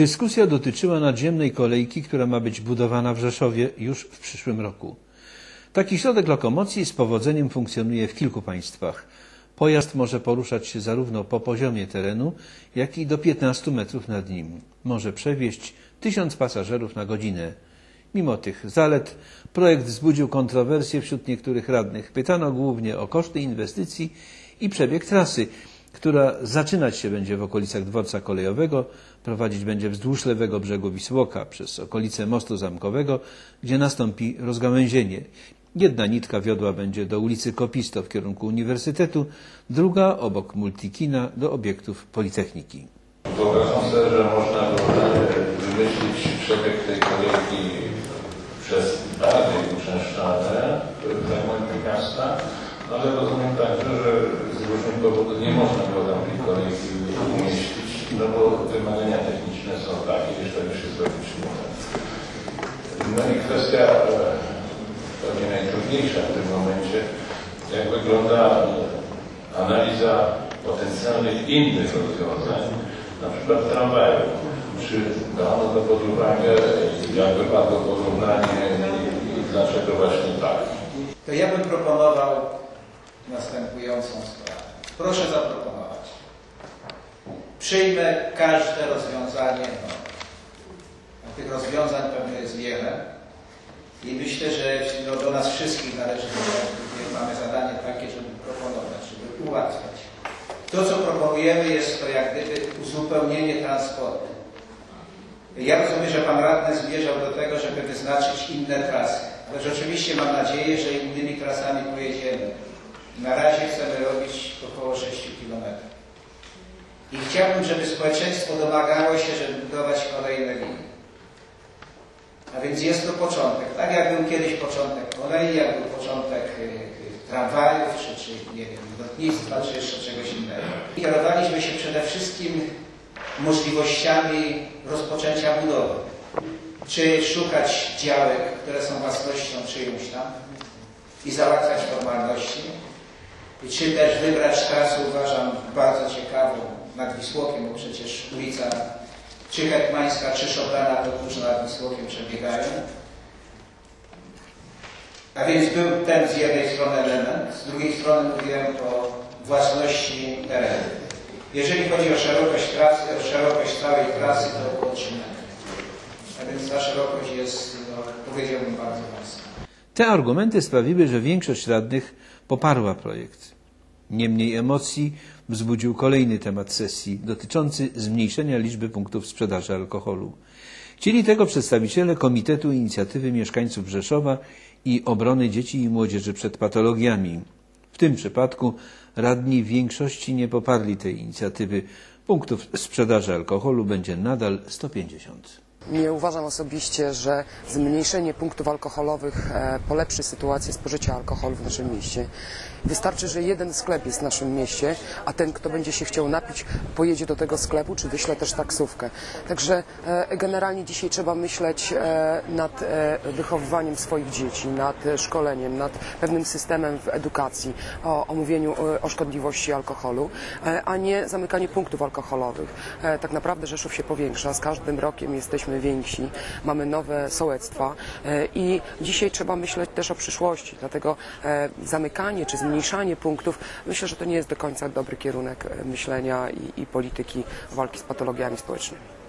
Dyskusja dotyczyła nadziemnej kolejki, która ma być budowana w Rzeszowie już w przyszłym roku. Taki środek lokomocji z powodzeniem funkcjonuje w kilku państwach. Pojazd może poruszać się zarówno po poziomie terenu, jak i do 15 metrów nad nim. Może przewieźć tysiąc pasażerów na godzinę. Mimo tych zalet projekt wzbudził kontrowersje wśród niektórych radnych. Pytano głównie o koszty inwestycji i przebieg trasy, która zaczynać się będzie w okolicach dworca kolejowego, prowadzić będzie wzdłuż lewego brzegu Wisłoka przez okolice mostu zamkowego, gdzie nastąpi rozgałęzienie. Jedna nitka wiodła będzie do ulicy Kopisto w kierunku Uniwersytetu, druga obok Multikina do obiektów Politechniki. Wyobrażam sobie, że można wymyślić przebieg tej kolejki przez bardziej uczęszczane fragmenty miasta, ale rozumiem także, że różnych powodów nie można było tam kolejki umieścić, no bo wymagania techniczne są takie, że się zrobić nie może. No i kwestia pewnie najtrudniejsza w tym momencie, jak wygląda analiza potencjalnych innych rozwiązań, na przykład tramwaju. Czy dano to pod uwagę, jak wypadło porównanie i dlaczego właśnie tak? To ja bym proponował następującą sprawę. Proszę zaproponować. Przyjmę każde rozwiązanie. No, tych rozwiązań pewnie jest wiele. I myślę, że no, do nas wszystkich należy, że mamy zadanie takie, żeby proponować, żeby ułatwiać. To, co proponujemy, jest to jak gdyby uzupełnienie transportu. Ja rozumiem, że Pan Radny zmierzał do tego, żeby wyznaczyć inne trasy, ale rzeczywiście mam nadzieję, że innymi trasami pojedziemy. Na razie chcemy robić 6 km. I chciałbym, żeby społeczeństwo domagało się, żeby budować kolejne linie. A więc jest to początek. Tak jak był kiedyś początek kolei, jak był początek y, y, tramwajów, czy, czy nie wiem, lotnictwa, czy jeszcze czegoś innego. Kierowaliśmy się przede wszystkim możliwościami rozpoczęcia budowy. Czy szukać działek, które są własnością czyjąś tam i załatwiać formalności, i czy też wybrać trasę, uważam, bardzo ciekawą nad Wisłokiem, bo przecież ulica czy Hetmańska, czy Szobrana to tuż nad Wisłokiem przebiegają. A więc był ten z jednej strony element, z drugiej strony mówiłem o własności terenu. Jeżeli chodzi o szerokość trasy, o szerokość całej trasy, to około 3 metrów. A więc ta szerokość jest, no, powiedziałbym, bardzo mocna. Te argumenty sprawiły, że większość radnych poparła projekt. Niemniej emocji wzbudził kolejny temat sesji dotyczący zmniejszenia liczby punktów sprzedaży alkoholu. Chcieli tego przedstawiciele Komitetu Inicjatywy Mieszkańców Rzeszowa i Obrony Dzieci i Młodzieży przed Patologiami. W tym przypadku radni w większości nie poparli tej inicjatywy. Punktów sprzedaży alkoholu będzie nadal 150. Nie uważam osobiście, że zmniejszenie punktów alkoholowych e, polepszy sytuację spożycia alkoholu w naszym mieście. Wystarczy, że jeden sklep jest w naszym mieście, a ten, kto będzie się chciał napić, pojedzie do tego sklepu, czy wyśle też taksówkę. Także e, generalnie dzisiaj trzeba myśleć e, nad wychowywaniem swoich dzieci, nad szkoleniem, nad pewnym systemem w edukacji, o, o mówieniu o szkodliwości alkoholu, a nie zamykanie punktów alkoholowych. Tak naprawdę Rzeszów się powiększa, z każdym rokiem jesteśmy jesteśmy więksi, mamy nowe sołectwa e, i dzisiaj trzeba myśleć też o przyszłości. Dlatego e, zamykanie czy zmniejszanie punktów, myślę, że to nie jest do końca dobry kierunek e, myślenia i, i polityki walki z patologiami społecznymi.